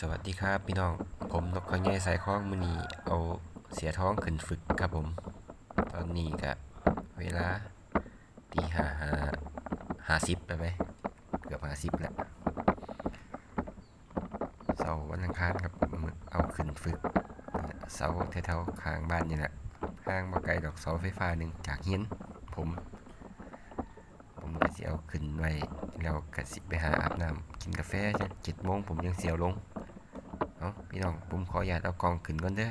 สวัสดีครับพี่น้อง ผมนกขอยใหญ่สายคล้องมือนีเอาเสียท้องขึ้นฝึกครับผม ตอนนี้ก็เวลาตีห้าห้าห้าสิบไปไหมเกือบห้าสิบแล้วเสาร์วันอังคารครับผมเอาขึ้นฝึกเสาแถวๆข้างบ้านนี่แหละข้างบ่ไกลดอกเสาไฟฟ้าหนึ่งจากเฮียนผม ผมก็สิเอาขึ้นไว้แล้วก็สิไปหาอาบน้ำกินกาแฟจะเจ็ดโมงผมยังเสียวลง เอาพี่น้องผมขออนุญาตเอากล่องขึ้นก่อนเด้อ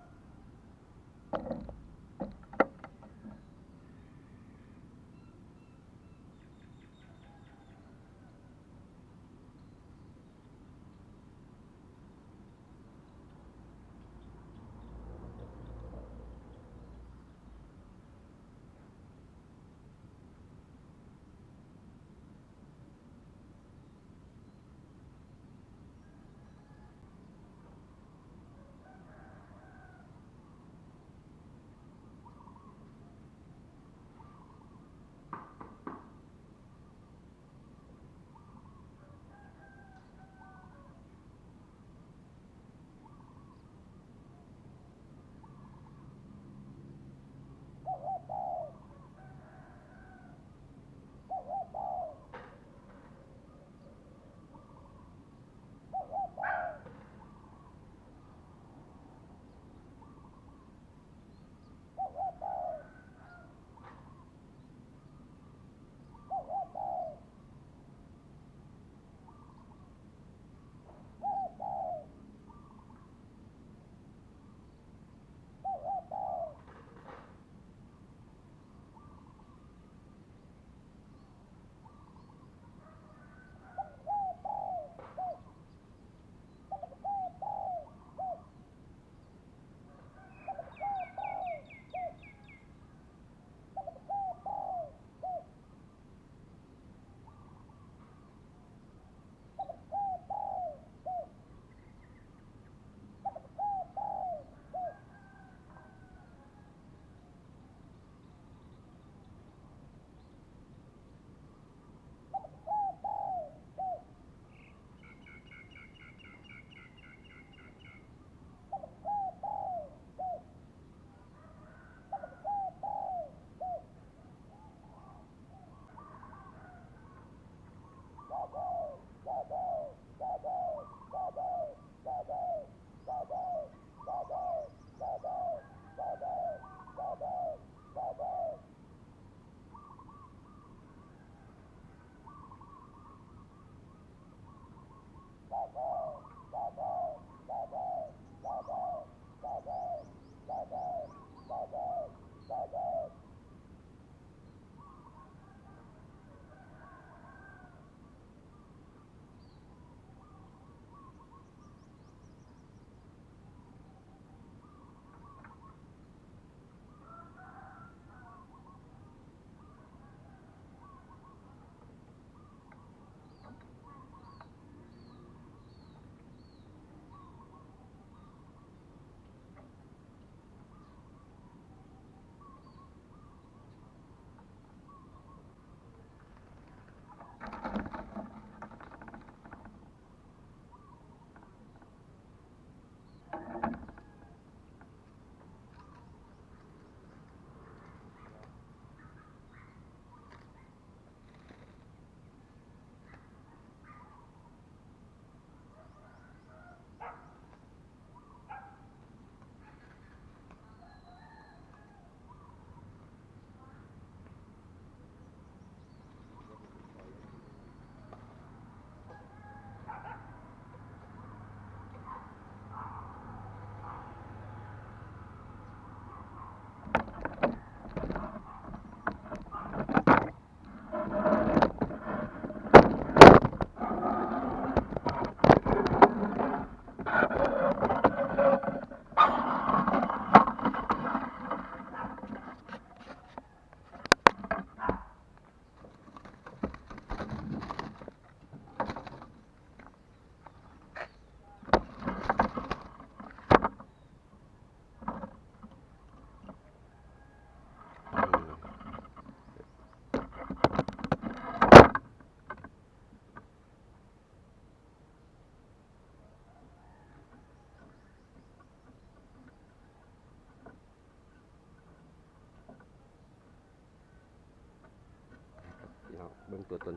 เบิ่งตัวตน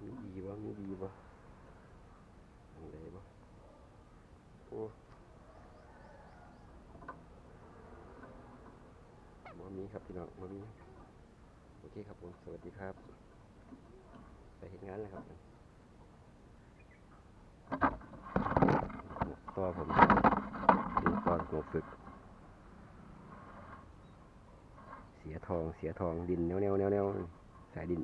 มีดีบ่มีดีบ่อันใดบ่โอ้บ่มีครับพี่น้องบ่มีโอเคครับผมสวัสดีครับ ไปเห็นงานแล้วครับตัวผมดูตอนหัวฝึก เสียทองเสียทองดินแนวแนวแนวแนวสายดิน